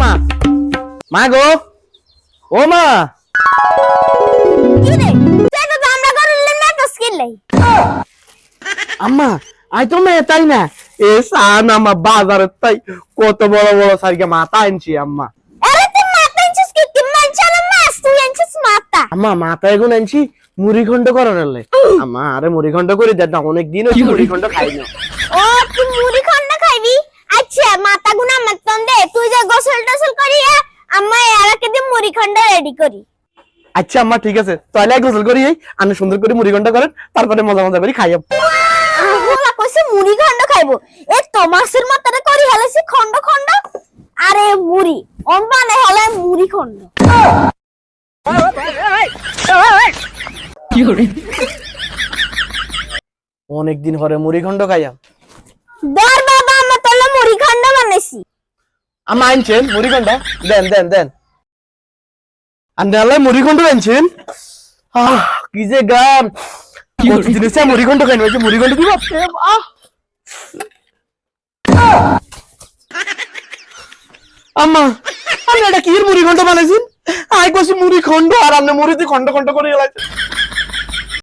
মা। মা গো। ও মা। আম্মা আই তো মে তাই না? এ সান আমা বাজারে তাই কত বড় বড় সারিকে মাথা আনছি আম্মা। আরে তুই মাথা আনছিস কি? কি মানছাল মাছ তুই আনছিস মাথা। আম্মা মাথা এখন আনছি মুড়ি খন্ড করার আম্মা আরে মুড়ি খন্ড করে দেন না অনেক দিন হচ্ছে মুড়ি খন্ড খাই না ও তুই মুড়ি খন্ড খাইবি আচ্ছা মাথা গুনা মতন দে তুই যে গোসল টোসল করিয়া আম্মা এরাকে দিয়ে মুড়ি খন্ড রেডি করি। আচ্ছা আম্মা ঠিক আছে। তাহলে এক গোসল করি আপনি সুন্দর করে মুড়ি খন্ড করেন তারপরে মজা মজা করে খাইয়াম কইছে মুড়ি খন্ড খাইবো। এ তোমাসের মতন করি হেলাছি খন্ড খন্ড। আরে মুড়ি। অন বানে হেলে মুড়ি খন্ড অনেক দিন পরে মুড়ি খন্ড খাইয়াম দর বাবা আমরা তোলা মুড়ি খন্ড বানাইছি। আম্মা আনছেন মুড়ি খন্ড দেন দেন দেন। আল্লাহ মুড়ি খন্ড আনছেন আহ কি যে গান জিনিস মুড়ি খন্ড খাই না মুড়ি খন্ড দিব আম্মা আপনি এটা কি মুড়ি খন্ড বানাইছেন আই কইছি মুড়ি খন্ড আর আপনি মুড়িতে খন্ড খন্ড করে গেলাইছেন